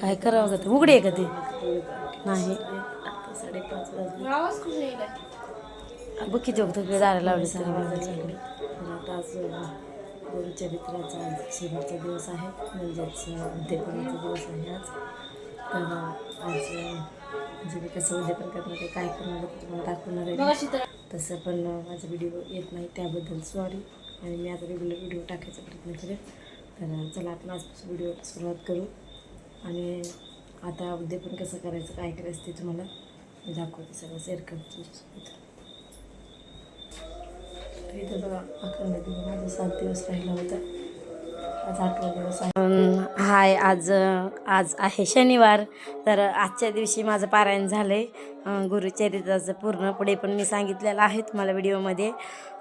काय करावं का ते? उघडे आहे का ते. नाही. बघ किती तिकडे दारं लावली दोन चरित्राचा शेवटचा दिवस आहे. म्हणजेच उद्यापनाचा दिवस आहे आज. तर आज म्हणजे मी कसं उद्यापन करणार आहे काय करणार आहे तुम्हाला दाखवणार आहे तसं पण माझा व्हिडिओ येत नाही त्याबद्दल सॉरी आणि मी आता रेग्युलर व्हिडिओ टाकायचा प्रयत्न करेन. तर चला आपण आजपासून व्हिडिओ सुरुवात करू. आणि आता उद्यापन कसं करायचं काय करायचं ते तुम्हाला मी दाखवते सगळं. शेअर करते तुमच्यासोबत. इथं बघा अकरा दिवस माझा सात दिवस राहिला होता. आज आठवा दिवस हाय आज आज आहे शनिवार. तर आजच्या दिवशी माझं पारायण झालं आहे गुरुचरित्राचं पूर्ण पुढे पण मी सांगितलेलं आहे तुम्हाला व्हिडिओमध्ये.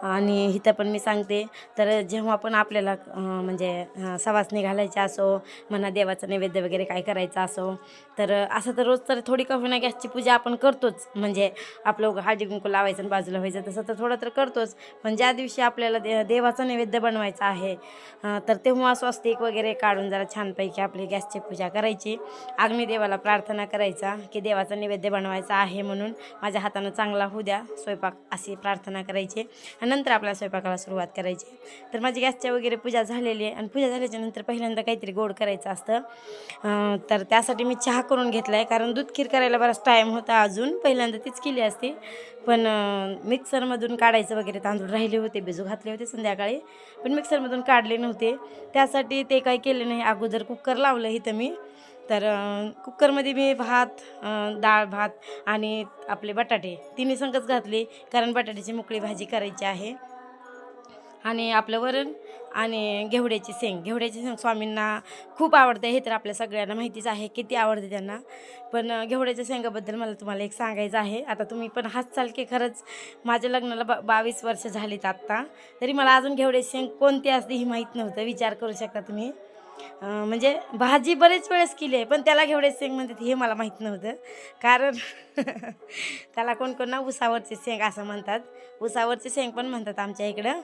आणि इथं पण मी सांगते. तर जेव्हा पण आपल्याला म्हणजे अं, सवासणी घालायची असो म्हणा देवाचं नैवेद्य वगैरे काय करायचं असो तर असं तर रोज तर थोडी का ना गॅसची पूजा आपण करतोच. म्हणजे आपलं हळदी कुंकू लावायचं आणि बाजूला व्हायचं तसं तर थोडं तर करतोच. पण ज्या दिवशी आपल्याला दे देवाचं नैवेद्य बनवायचं आहे तर तेव्हा स्वस्तिक वगैरे काढून जरा छानपैकी आपली गॅसची पूजा करायची. अग्निदेवाला प्रार्थना करायचा की देवाचं नैवेद्य बनवायचं आहे. म्हणून माझ्या हातानं चांगला होऊ द्या. स्वयंपाक अशी प्रार्थना करायची. आणि नंतर आपल्या स्वयंपाकाला सुरुवात करायची. तर माझी गॅसच्या वगैरे पूजा झालेली आहे. आणि पूजा झाल्याच्यानंतर पहिल्यांदा काहीतरी गोड करायचं असतं. तर त्यासाठी मी चहा करून घेतला आहे कारण दूध खीर करायला बराच टाईम होता अजून. पहिल्यांदा तीच केली असती. पण मिक्सरमधून काढायचं वगैरे तांदूळ राहिले होते. बिजू घातले होते संध्याकाळी. पण मिक्सरमधून काढले नव्हते. त्यासाठी ते काही केले नाही. अगोदर कुकर लावलं इथं मी. तर कुकरमध्ये मी भात डाळ भात आणि आपले बटाटे तिन्ही संगच घातले कारण बटाट्याची मोकळी भाजी करायची आहे. आणि आपलं वरण आणि घेवड्याची शेंग. घेवड्याची शेंग स्वामींना खूप आवडते हे तर आपल्या सगळ्यांना माहितीच आहे किती आवडते त्यांना. पण घेवड्याच्या शेंगाबद्दल मला तुम्हाला एक सांगायचं आहे. आता तुम्ही पण हातचाल की खरंच माझ्या लग्नाला बा बावीस वर्ष झालीत आत्ता. तरी मला अजून घेवड्याची शेंग कोणती असते ही माहीत नव्हतं. विचार करू शकता तुम्ही. म्हणजे भाजी बरेच वेळेस केली आहे पण त्याला घेवडे शेंग म्हणतात हे मला माहीत नव्हतं. कारण त्याला कोण कोण ना उसावरचे शेंग असं म्हणतात. उसावरचे शेंग पण म्हणतात आमच्या इकडं.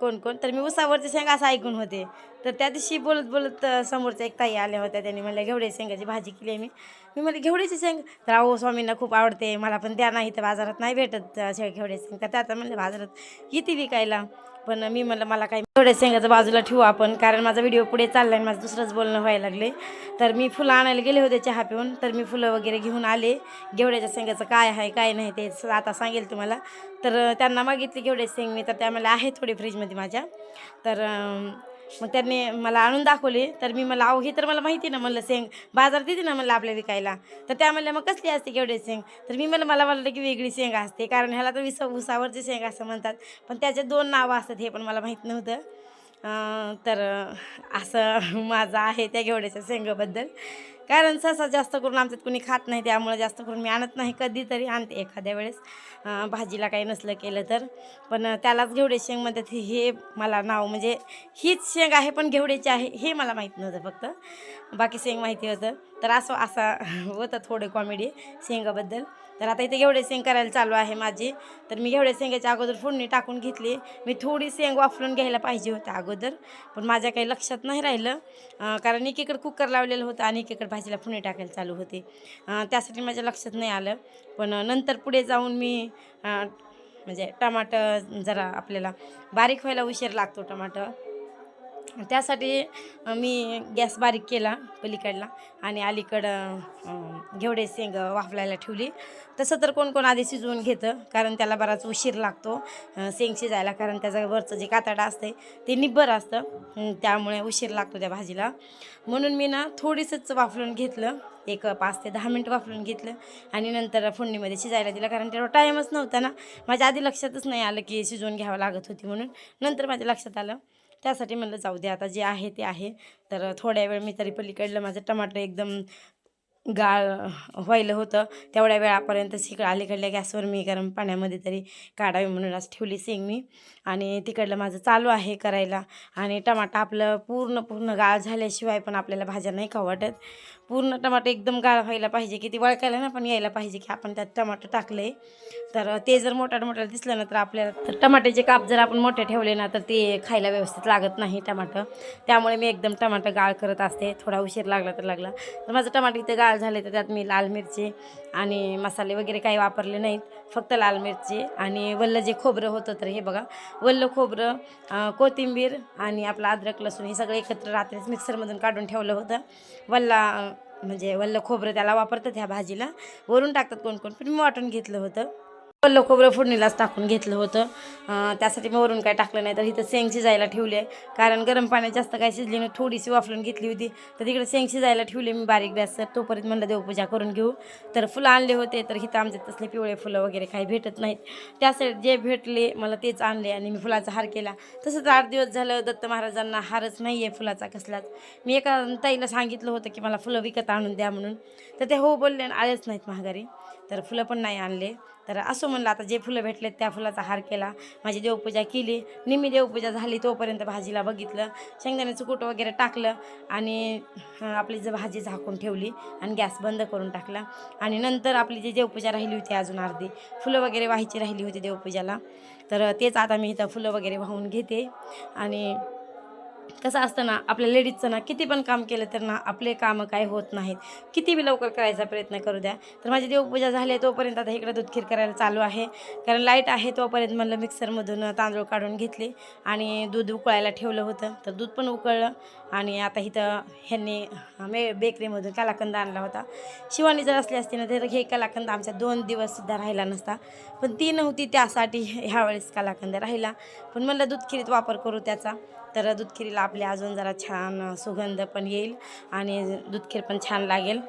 कोण कोण? तर मी उसावरचे शेंग असं ऐकून होते. तर त्या दिवशी बोलत बोलत समोरच्या एक ताई आल्या होत्या. त्यांनी म्हणल्या घेवडे शेंगाची भाजी केली आहे मी. मी म्हणले घेवड्याची शेंग? तर अहो स्वामींना खूप आवडते. मला पण त्या नाही तर बाजारात नाही भेटत असे घेवडे शेंग. तर त्या म्हणलं बाजारात किती विकायला. पण मी म्हणलं मला काही थोड्या शेंगाचं बाजूला ठेवू आपण कारण माझा व्हिडिओ पुढे चालला आहे माझं दुसरंच बोलणं व्हायला लागले तर मी फुलं आणायला गेले होते चहा पिऊन तर मी फुलं वगैरे घेऊन आले. घेवड्याच्या शेंगाचं काय आहे काय नाही ते स- आता सांगेल तुम्हाला. तर त्यांना मागितली घेवड्याची शेंग मी तर त्या मला आहे थोडी फ्रीजमध्ये माझ्या. तर मग त्यांनी मला आणून दाखवले. तर मी मला अहो हे तर मला माहिती ना. म्हणलं शेंग बाजारात येते ना म्हणलं आपल्या विकायला. तर त्या म्हणल्या मग कसली असते केवढे शेंग? तर मी म्हणलं मला वाटलं की वेगळी शेंग असते कारण ह्याला तर विस उसावरची शेंग असं म्हणतात. पण त्याचे दोन नावं असतात हे पण मला माहीत नव्हतं. तर असं माझं आहे त्या घेवड्याच्या शेंगाबद्दल. कारण सहसा जास्त करून आमच्यात कोणी खात नाही त्यामुळे जास्त करून मी आणत नाही कधीतरी आणते एखाद्या वेळेस. भाजीला काही नसलं केलं तर. पण त्यालाच घेवडे शेंग म्हणतात. हे- हे मला नाव म्हणजे हीच शेंग आहे पण घेवड्याची आहे हे मला माहीत नव्हतं फक्त. बाकी शेंग माहिती होतं. तर असं असा होतं थोडं कॉमेडी शेंगाबद्दल. तर आता इथे घेवडे शेंग करायला चालू आहे माझी. तर मी घेवडे शेंगाच्या अगोदर फोडणी टाकून घेतली. मी थोडी शेंग वाफलून घ्यायला पाहिजे होतं अगोदर पण माझ्या काही लक्षात नाही राहिलं. कारण एकीकडे कुकर लावलेलं होतं आणि एकीकडे भाजीला फोडणी टाकायला चालू होते. त्यासाठी माझ्या लक्षात नाही आलं. पण नंतर पुढे जाऊन मी म्हणजे टमाटर जरा आपल्याला बारीक व्हायला उशीर लागतो टमाटर. त्यासाठी मी गॅस बारीक केला पलीकडला आणि अलीकडं घेवडे शेंग वाफलायला ठेवली. तसं तर कोण कोण आधी शिजवून घेतं कारण त्याला बराच उशीर लागतो शेंग शिजायला कारण त्याचं वरचं जे कातडा असते ते निब्बर असतं त्यामुळे उशीर लागतो त्या भाजीला. म्हणून मी ना थोडीसंच वाफलून घेतलं एक पाच ते दहा मिनटं वापरून घेतलं आणि नंतर फोडणीमध्ये शिजायला दिलं कारण तेवढा टाईमच नव्हता ना. माझ्या आधी लक्षातच नाही आलं की शिजवून घ्यावं लागत होती म्हणून. नंतर माझ्या लक्षात आलं. त्यासाठी म्हणलं जाऊ दे आता जे आहे ते आहे. तर थोड्या वेळ मी तरी पलीकडलं माझं टमाटर एकदम गाळ व्हायलं होतं. तेवढ्या वेळापर्यंत शिकड अलीकडल्या गॅसवर मी गरम पाण्यामध्ये तरी काढावी म्हणून आज ठेवली सेंग मी. आणि तिकडलं माझं चालू आहे करायला. आणि टमाटा आपलं पूर्ण पूर्ण गाळ झाल्याशिवाय पण आपल्याला भाज्या नाही खाऊ वाटत. पूर्ण टमाटर एकदम गाळ व्हायला पाहिजे. की ती वळकायला ना पण यायला पाहिजे की आपण त्यात टमाटर आहे तर ते जर मोठ्या टमाटर दिसलं ना तर आपल्याला तर टमाट्याचे काप जर आपण मोठे ठेवले ना तर ते खायला व्यवस्थित लागत नाही टमाटर त्यामुळे मी एकदम टमाटर गाळ करत असते. थोडा उशीर लागला तर लागला. तर माझं टमाटर इथे गाळ झाले तर त्यात मी लाल मिरची आणि मसाले वगैरे काही वापरले नाहीत. फक्त लाल मिरची आणि वल्लं जे खोबरं होतं तर हे बघा. वल्लं खोबरं कोथिंबीर आणि आपलं अद्रक लसूण हे सगळं एकत्र रात्रीच मिक्सरमधून काढून ठेवलं होतं. वल्ला म्हणजे वल्लं खोबरं त्याला वापरतात ह्या भाजीला. वरून टाकतात कोण कोण पण मी वाटून घेतलं होतं. वल्लं खोबरं फोडणीलाच टाकून घेतलं होतं. त्यासाठी मी वरून काय टाकलं नाही तर इथं शेंग शिजायला ठेवले कारण गरम पाण्यात जास्त काय शिजली नाही थोडीशी वाफलून घेतली होती. तर तिकडे शेंग शिजायला ठेवले मी बारीक गॅसवर तोपर्यंत म्हणलं देवपूजा करून घेऊ. तर फुलं आणले होते तर इथं आमचे तसले पिवळे फुलं वगैरे काही भेटत नाहीत. त्यासाठी जे भेटले मला तेच आणले आणि मी फुलाचा हार केला. तसंच आठ दिवस झालं दत्त महाराजांना हारच नाही आहे फुलाचा कसलाच. मी एका ताईला सांगितलं होतं की मला फुलं विकत आणून द्या म्हणून. तर ते हो बोलले आणि आलेच नाहीत महागारी तर फुलं पण नाही आणले. तर असं म्हणलं आता जे फुलं भेटलेत त्या फुलाचा हार केला. माझी देवपूजा केली. निम्मी देवपूजा झाली तोपर्यंत भाजीला बघितलं. शेंगदाण्याचं कूट वगैरे टाकलं आणि आपली जर भाजी झाकून ठेवली आणि गॅस बंद करून टाकला. आणि नंतर आपली जी देवपूजा राहिली होती अजून अर्धी फुलं वगैरे व्हायची राहिली होती देवपूजाला. तर तेच आता मी इथं फुलं वगैरे वाहून घेते. आणि कसं असतं ना आपल्या लेडीजचं ना किती पण काम केलं तर ना आपले कामं काय होत नाहीत. किती बी लवकर करायचा प्रयत्न करू द्या. तर माझी देवपूजा झाली आहे तोपर्यंत आता इकडं दूध खीर करायला चालू आहे. कारण लाइट आहे तोपर्यंत म्हणलं मिक्सरमधून तांदूळ काढून घेतले आणि दूध उकळायला ठेवलं होतं. तर दूध पण उकळलं आणि आता इथं ह्यांनी मे बेकरीमधून कलाकंद आणला होता. शिवानी जर असली असती ना तर हे कलाकंद आमच्या दोन दिवससुद्धा राहिला नसता. पण ती नव्हती त्यासाठी ह्यावेळेस कलाकंद राहिला. पण म्हणलं दूध खिरीत वापर करू त्याचा. तर दूधखिरीला आपल्या आपले अजून जरा छान सुगंध पण येईल आणि दूधखीर पण छान लागेल.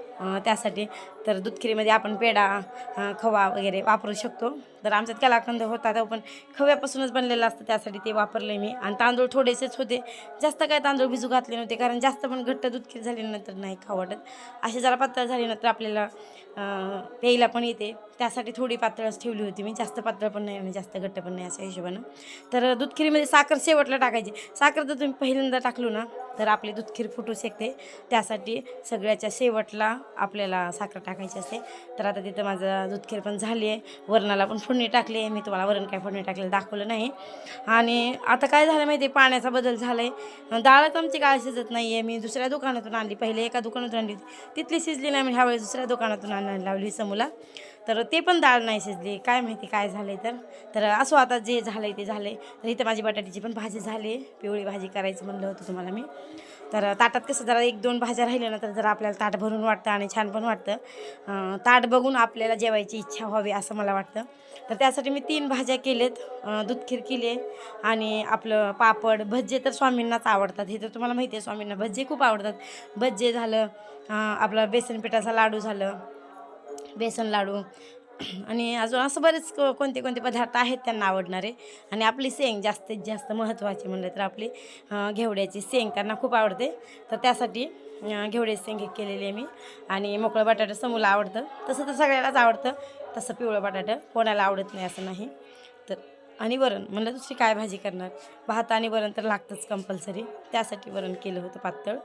त्यासाठी तर दुधखिरीमध्ये आपण पेढा खवा वगैरे वापरू शकतो. तर आमच्यात कलाकंद होता तो पण खव्यापासूनच बनलेला असतं त्यासाठी ते वापरले मी. आणि तांदूळ थोडेसेच होते. जास्त काय तांदूळ भिजू घातले नव्हते कारण जास्त पण घट्ट दुधखीर झाल्यानंतर नाही खावडत वाटत. असे जरा पातळ झाल्यानंतर आपल्याला प्यायला पण येते. त्यासाठी थोडी पातळच ठेवली होती मी. जास्त पातळ पण नाही आणि जास्त घट्ट पण नाही अशा हिशोबानं. तर दूधखिरीमध्ये साखर शेवटला टाकायची. साखर जर तुम्ही पहिल्यांदा टाकलो ना तर आपली दूध खीर फुटू शकते. त्यासाठी सगळ्याच्या शेवटला आपल्याला साखर टाकायची असते. तर आता तिथं माझं दूध खीर पण झाली आहे. वरणाला पण फोडणी टाकली आहे. मी तुम्हाला वरण काय फोडणी टाकलेलं दाखवलं नाही. आणि आता काय झालं माहिती आहे? पाण्याचा बदल झाला आहे डाळच आमची काय शिजत नाही आहे मी दुसऱ्या दुकानातून आणली. पहिले एका दुकानातून आणली होती. तिथली शिजली नाही. मी ह्यावेळेस दुसऱ्या दुकानातून आणायला लावली समूला. तर ते पण डाळ नाही शिजली. काय माहिती काय झालं तर. तर असो आता जे झालं आहे ते झालं आहे तर इथं माझी बटाट्याची पण भाजी झाली. आहे पिवळी भाजी करायचं म्हणलं होतं तुम्हाला मी. तर ताटात कसं जरा एक दोन भाज्या राहिल्या ना तर जरा आपल्याला ताट भरून वाटतं आणि छान पण वाटतं. ताट बघून आपल्याला जेवायची इच्छा व्हावी असं मला वाटतं. तर त्यासाठी मी तीन भाज्या केलेत. दूध खीर केली आणि आपलं पापड भज्जे तर स्वामींनाच आवडतात. हे तर तुम्हाला माहिती आहे स्वामींना भज्जे खूप आवडतात. भज्जे झालं आपलं बेसन पिठाचा लाडू झालं बेसन लाडू. आणि अजून असं बरेच को- कोणते कोणते पदार्थ आहेत त्यांना आवडणारे. आणि आपली सेंग जास्तीत जास्त महत्त्वाची म्हणलं तर आपली घेवड्याची सेंग त्यांना खूप आवडते. तर त्यासाठी घेवड्याची सेंग केलेली आहे मी. आणि मोकळं बटाटं समूला आवडतं. तसं तर सगळ्यालाच आवडतं. तसं पिवळं बटाटं कोणाला आवडत नाही असं नाही. तर आणि वरण म्हणलं दुसरी काय भाजी करणार? भात आणि वरण तर लागतंच कंपल्सरी त्यासाठी वरण केलं होतं पातळ.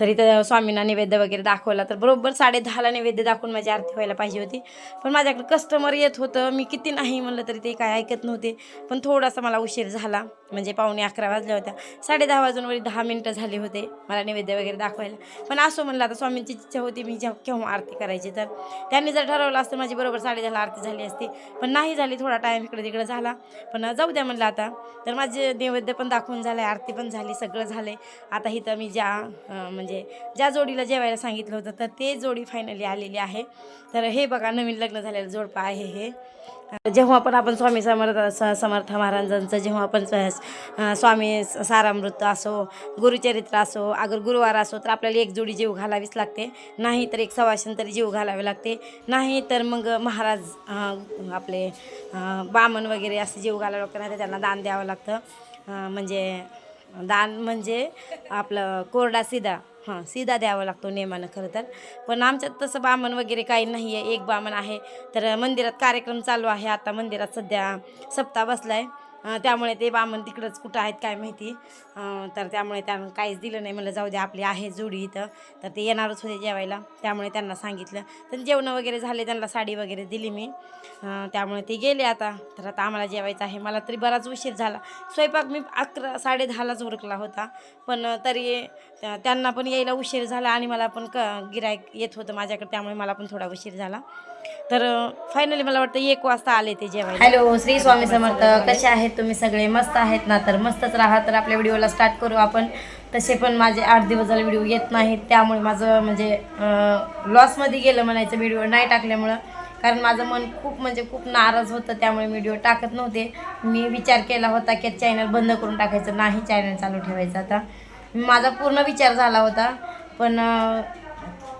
तरी तर स्वामींना नैवेद्य वगैरे दाखवला. तर बरोबर साडे दहाला नैवेद्य दाखवून माझी आरती व्हायला पाहिजे होती. पण माझ्याकडे कस्टमर येत होतं. मी किती नाही म्हणलं तरी ते काय ऐकत नव्हते. पण थोडासा मला उशीर झाला. म्हणजे पावणे अकरा वाजल्या होत्या. साडे दहा वाजून वरी दहा मिनटं झाले होते मला नैवेद्य वगैरे दाखवायला. पण असं म्हणलं आता स्वामींची इच्छा होती मी जेव्हा केव्हा आरती करायची. तर त्यांनी जर ठरवलं असतं माझी बरोबर साडे दहाला आरती झाली असती. पण नाही झाली थोडा टाईम इकडे तिकडे झाला. पण जाऊ द्या म्हणलं आता. तर माझे नैवेद्य पण दाखवून झालं आहे आरती पण झाली सगळं झालं आहे आता इथं मी ज्या म्हणजे ज्या जोडीला जेवायला सांगितलं होतं तर ते जोडी फायनली आलेली आहे. तर हे बघा नवीन लग्न झालेलं जोडपं आहे हे. जेव्हा पण आपण स्वामी समर्थ स- समर्थ महाराजांचं जेव्हा आपण स्वामी सारामृत असो गुरुचरित्र असो अगर गुरुवार असो तर आपल्याला एक जोडी जीव घालावीच लागते. नाही तर एक सवाशन तरी जीव घालावे लागते. नाही तर मग महाराज आपले बामण वगैरे असे जीव घालावे लागतं नाही तर त्यांना दान द्यावं लागतं. म्हणजे दान म्हणजे आपलं कोरडा सिधा. हां सीधा द्यावा लागतो नेमानं खरं तर. पण आमच्यात तसं बामण वगैरे काही नाही आहे एक बामण आहे. तर मंदिरात कार्यक्रम चालू आहे. आता मंदिरात सध्या सप्ताह बसला आहे त्यामुळे ते बामण तिकडंच कुठं आहेत काय माहिती. तर त्यामुळे त्यांना काहीच दिलं नाही. म्हणलं जाऊ दे आपली आहे जोडी इथं. तर ते येणारच होते जेवायला. त्यामुळे त्यांना सांगितलं. तर जेवणं वगैरे झाले त्यांना साडी वगैरे दिली मी. त्यामुळे ते गेले आता. तर आता आम्हाला जेवायचं आहे. मला तरी बराच उशीर झाला. स्वयंपाक मी अकरा साडे दहालाच उरकला होता. पण तरी त्यांना पण यायला उशीर झाला आणि मला पण क गिरायक येत होतं माझ्याकडे. त्यामुळे मला पण थोडा उशीर झाला. तर फायनली मला वाटतं एक वाजता आले ते जेवायला. हॅलो श्री स्वामी समर्थ. कसे आहेत तुम्ही? सगळे मस्त आहेत ना? तर मस्तच राहा. तर आपल्या व्हिडिओला स्टार्ट करू आपण. तसे पण माझे आठ दिवस झाले व्हिडिओ येत नाहीत. त्यामुळे माझं म्हणजे लॉसमध्ये गेलं म्हणायचं व्हिडिओ नाही टाकल्यामुळं. कारण माझं मन खूप म्हणजे खूप नाराज होतं. त्यामुळे व्हिडिओ टाकत नव्हते. मी विचार केला होता की चॅनल बंद करून टाकायचं. नाही चॅनल चालू ठेवायचं आता. माझा पूर्ण विचार झाला होता. पण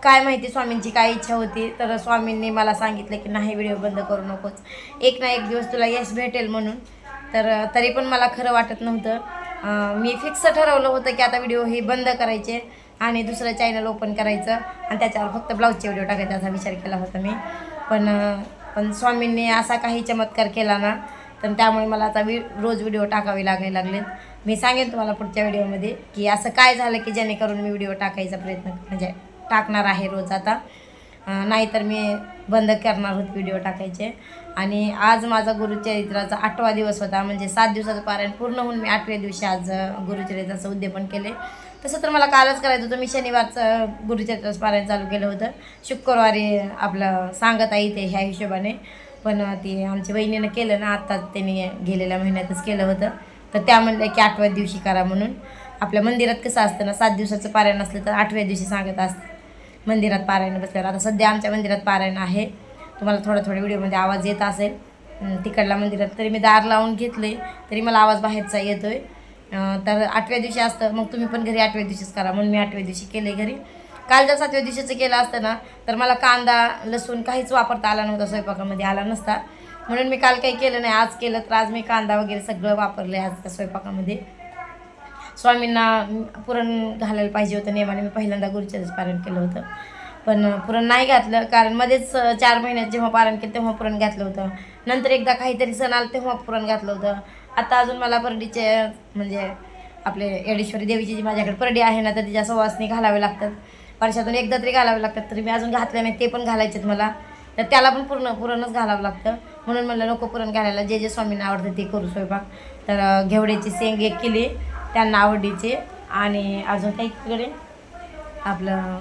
काय माहिती स्वामींची काय इच्छा होती तर स्वामींनी मला सांगितलं की नाही व्हिडिओ बंद करू नकोस. एक ना एक दिवस तुला यश भेटेल म्हणून. तर तरी पण मला खरं वाटत नव्हतं. मी फिक्स ठरवलं होतं की आता व्हिडिओ हे बंद करायचे आणि दुसरं चॅनल ओपन करायचं आणि त्याच्यावर फक्त ब्लाऊजचे व्हिडिओ टाकायचा असा विचार केला होता मी. पण पण स्वामींनी असा काही चमत्कार केला ना तर त्यामुळे मला आता वि रोज व्हिडिओ टाकावे लागायला लागलेत. मी सांगेन तुम्हाला पुढच्या व्हिडिओमध्ये की असं काय झालं की जेणेकरून मी व्हिडिओ टाकायचा प्रयत्न म्हणजे टाकणार आहे रोज आता. नाहीतर मी बंद करणार होत व्हिडिओ टाकायचे. आणि आज माझा गुरुचरित्राचा आठवा दिवस होता. म्हणजे सात दिवसाचं पारायण पूर्ण होऊन मी आठव्या दिवशी आज गुरुचरित्राचं उद्यापन केले. तसं तर मला कालच करायचं होतं. मी शनिवारचं गुरुचरित्राचं पारायण चालू केलं होतं. शुक्रवारी आपलं सांगत आहे ते ह्या हिशोबाने. पण ते आमच्या बहिणीनं केलं ना आत्ताच त्यांनी गेलेल्या महिन्यातच केलं होतं. तर त्या म्हणल्या की आठव्या दिवशी करा म्हणून. आपल्या मंदिरात कसं असतं ना सात दिवसाचं पारायण असलं तर आठव्या दिवशी सांगत असतं मंदिरात पारायण बसल्यावर. आता सध्या आमच्या मंदिरात पारायण आहे. तुम्हाला थोडा थोडा व्हिडिओमध्ये आवाज येत असेल. तिकडल्या मंदिरात. तरी मी दार लावून घेतले तरी मला आवाज बाहेरचा येतो आहे तर आठव्या दिवशी असतं. मग तुम्ही पण घरी आठव्या दिवशीच करा. म्हणून मी आठव्या दिवशी केले घरी. काल जर सातव्या दिवशीचं केलं असतं ना तर मला कांदा लसूण काहीच वापरता आला नव्हता. स्वयंपाकामध्ये आला नसता. म्हणून मी काल काही केलं नाही. आज केलं तर आज मी कांदा वगैरे सगळं वापरलं आहे आज त्या स्वयंपाकामध्ये. स्वामींना पुरण घालायला पाहिजे होतं नेमाने. मी पहिल्यांदा गुरुचरच पारण केलं होतं. पण पुरण नाही घातलं. कारण मध्येच चार महिन्यात जेव्हा पारण केलं तेव्हा पुरण घातलं होतं. नंतर एकदा काहीतरी सण आला तेव्हा पुरण घातलं होतं. आता अजून मला परडीचे म्हणजे आपले येडेश्वरी देवीची जी माझ्याकडे परडी आहे ना तर तिच्या सवासनी घालावे लागतात. वर्षातून एकदा तरी घालावे लागतात तरी मी अजून घातले नाही ते पण घालायचेत मला. तर त्याला पण पूर्ण पुरणच घालावं लागतं. म्हणून म्हणलं नको पुरण घालायला. जे जे स्वामींना आवडतं ते करू स्वयंपाक. तर घेवड्याची शेंग एक केली. त्यांना आवडीचे आणि अजून काही तिकडे? आपलं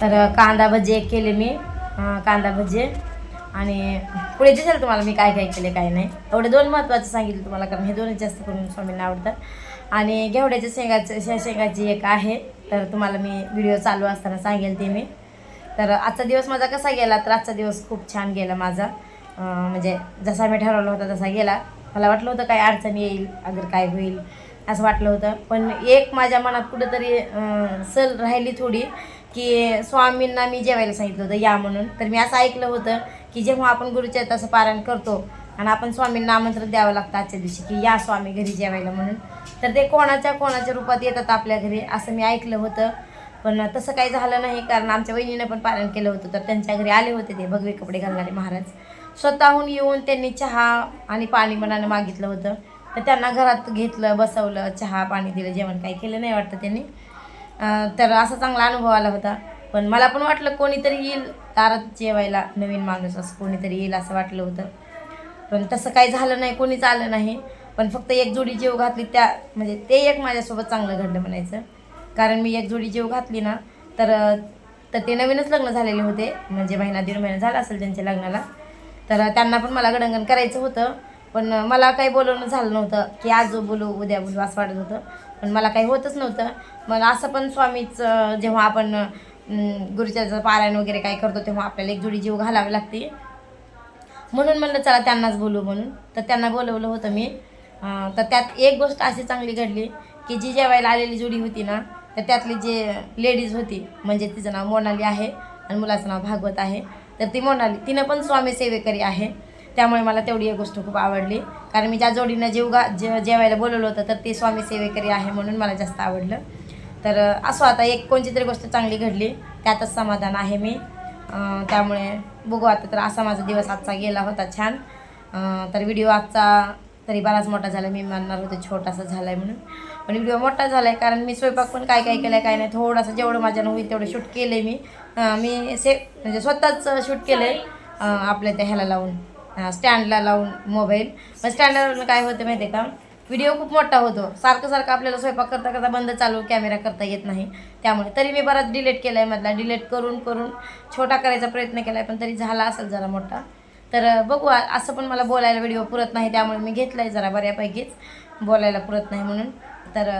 तर कांदा भजी एक केले मी. कांदा भजी. आणि पुढे दिसेल तुम्हाला मी काय काय केले काय नाही. एवढे दोन महत्त्वाचं सांगितलं तुम्हाला कारण हे दोनच जास्त करून स्वामींना आवडतात आणि घेवड्याच्या शेंगाचं शेंगाची एक आहे. तर तुम्हाला मी व्हिडिओ चालू असताना सांगेल ते मी. तर आजचा दिवस माझा कसा गेला? तर आजचा दिवस खूप छान गेला माझा. म्हणजे जसा मी ठरवलं होता तसा गेला. मला वाटलं होतं काय अडचण येईल अगर काय होईल असं वाटलं होतं. पण एक माझ्या मनात कुठंतरी सल राहिली थोडी की स्वामींना मी जेवायला सांगितलं होतं या म्हणून. तर मी असं ऐकलं होतं की जेव्हा आपण गुरुचरित्राचं पारायण करतो आणि आपण स्वामींना आमंत्रण द्यावं लागतं आजच्या दिवशी की या स्वामी घरी जेवायला म्हणून तर ते कोणाच्या कोणाच्या रूपात येतात आपल्या घरी असं मी ऐकलं होतं. पण तसं काही झालं नाही कारण आमच्या वहिनीनं पण पारायण केलं होतं तर त्यांच्या घरी आले होते ते भगवे कपडे घालणारे महाराज. स्वतःहून येऊन त्यांनी चहा आणि पाणी मनानं मागितलं होतं. तर त्यांना घरात घेतलं बसवलं चहा पाणी दिलं जेवण काही केलं नाही वाटतं त्यांनी. तर असा चांगला अनुभव आला होता. पण मला पण वाटलं कोणीतरी येईल दारात जेवायला नवीन माणूस असं कोणीतरी येईल असं वाटलं होतं. पण तसं काही झालं नाही कोणीच आलं नाही. पण फक्त एक जोडी जेव घातली त्या म्हणजे ते एक माझ्यासोबत चांगलं घडलं म्हणायचं. कारण मी एक जोडी जेव घातली ना तर तर ते नवीनच लग्न झालेले होते. म्हणजे महिना दीड महिना झाला असेल त्यांच्या लग्नाला. तर त्यांना पण मला गडंगण करायचं होतं. पण मला काही बोलवणं झालं नव्हतं की आज बोलू उद्या बोलू असं वाटत होतं. पण मला काही होतच नव्हतं. मला असं पण स्वामीचं जेव्हा आपण गुरुच्याचं पारायण वगैरे काय करतो तेव्हा आपल्याला एक जोडी जीव घालावी लागते. म्हणून म्हणलं चला त्यांनाच बोलू म्हणून. तर त्यांना बोलवलं होतं मी. तर त्यात एक गोष्ट अशी चांगली घडली की जी जेवायला आलेली जोडी होती ना तर त्यातली जे लेडीज होती म्हणजे तिचं नाव मोनाली आहे आणि मुलाचं नाव भागवत आहे. तर ती मोनाली तिनं पण स्वामी सेवेकरी आहे. त्यामुळे मला तेवढी एक गोष्ट खूप आवडली. कारण मी ज्या जोडीनं जेवगा जे जेवायला बोलवलं होतं तर ते स्वामी सेवेकरी आहे म्हणून मला जास्त आवडलं. तर असं आता एक कोणती तरी गोष्ट चांगली घडली त्यातच समाधान आहे मी. त्यामुळे बघू आता तर असा माझा दिवस आजचा गेला होता छान. तर व्हिडिओ आजचा तरी बराच मोठा झाला मी मानणार होते छोटासा झाला आहे म्हणून. पण व्हिडिओ मोठा झाला आहे कारण मी स्वयंपाक पण काय काय केलं आहे काय नाही थोडंसं जेवढं माझ्यानं होईल तेवढं शूट केलं आहे मी मी से म्हणजे स्वतःच शूट केलं आहे आपल्या त्या ह्याला लावून स्टँडला लावून मोबाईल. पण स्टँडला लावून काय होतं माहिती आहे का व्हिडिओ खूप मोठा होतो. सारखं सारखं आपल्याला स्वयंपाक करता करता बंद चालू कॅमेरा करता येत नाही. त्यामुळे तरी मी बराच डिलेट केला आहे मधला. डिलेट करून करून छोटा करायचा प्रयत्न केला आहे पण तरी झाला असेल जरा मोठा. तर बघू असं पण मला बोलायला व्हिडिओ पुरत नाही त्यामुळे मी घेतला आहे जरा बऱ्यापैकीच. बोलायला पुरत नाही म्हणून. तर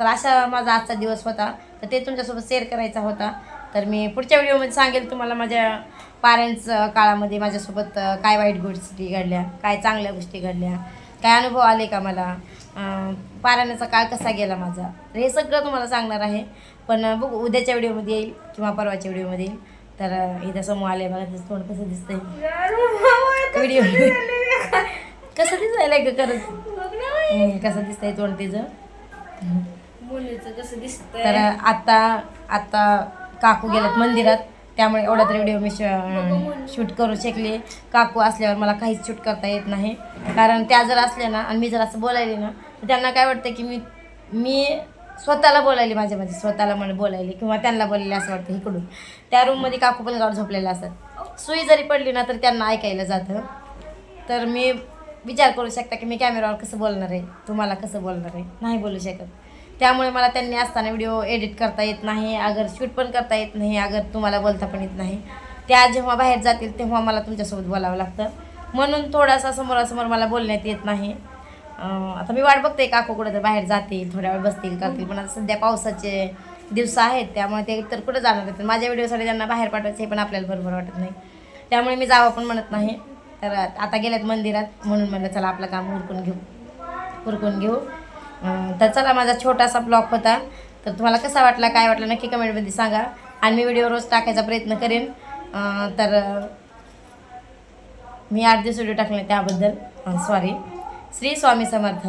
तर असा माझा आजचा दिवस होता. तर ते तुमच्यासोबत शेअर करायचा होता. तर मी पुढच्या व्हिडिओमध्ये सांगेल तुम्हाला माझ्या पॅरेंट्स काळामध्ये माझ्यासोबत काय वाईट गोष्टी घडल्या काय चांगल्या गोष्टी घडल्या काय अनुभव आले का मला अं, पारायणाचा काळ कसा गेला माझा. हे सगळं तुम्हाला सांगणार आहे. पण बघू उद्याच्या व्हिडिओमध्ये येईल किंवा परवाच्या व्हिडिओमध्ये येईल. तर इथं समोर आले बघा त्याचं तोंड कसं दिसतंय. व्हिडिओ कसं दिसायला ग खरंच कसं दिसतंय तोंड तिचं? मुलीचं कसं दिसतंय? तर आता आता काकू गेल्यात मंदिरात. त्यामुळे एवढा तरी व्हिडिओ मी शूट करू शकले. काकू असल्यावर मला काहीच शूट करता येत नाही. कारण त्या जर असल्या ना आणि मी जर असं बोलायले ना तर त्यांना काय वाटतं की मी मी स्वतःला बोलायली माझ्या माझी स्वतःला मला बोलायली किंवा त्यांना बोललेले असं वाटतं इकडून. त्या रूममध्ये काकू पण गाव झोपलेल्या असतात. सुई जरी पडली ना तर त्यांना ऐकायला जातं. तर मी विचार करू शकता की मी कॅमेरावर कसं बोलणार आहे? तुम्हाला कसं बोलणार आहे? नाही बोलू शकत. त्यामुळे मला त्यांनी असताना व्हिडिओ एडिट करता येत नाही अगर शूट पण करता येत नाही अगर तुम्हाला बोलता पण येत नाही. त्या जेव्हा बाहेर जातील तेव्हा मला तुमच्यासोबत बोलावं लागतं. म्हणून थोडासा समोरासमोर मला बोलण्यात येत नाही. आता मी वाट बघते काकू कुठं तर बाहेर जातील थोड्या वेळ बसतील करतील. पण आता सध्या पावसाचे दिवस आहेत त्यामुळे ते तर कुठं जाणार आहेत? माझ्या व्हिडिओसाठी त्यांना बाहेर पाठवायचं हे पण आपल्याला बरोबर वाटत नाही. त्यामुळे मी जावं पण म्हणत नाही. तर आता गेल्यात मंदिरात म्हणून म्हणलं चला आपलं काम उरकून घेऊ. उरकून घेऊ. तर चला माझा छोटासा ब्लॉग होता. तर तुम्हाला कसा वाटला काय वाटलं नक्की कमेंटमध्ये सांगा. आणि मी व्हिडिओ रोज टाकायचा प्रयत्न करेन. तर मी आठ दिवस व्हिडिओ टाकले त्याबद्दल. सॉरी श्री स्वामी समर्थ.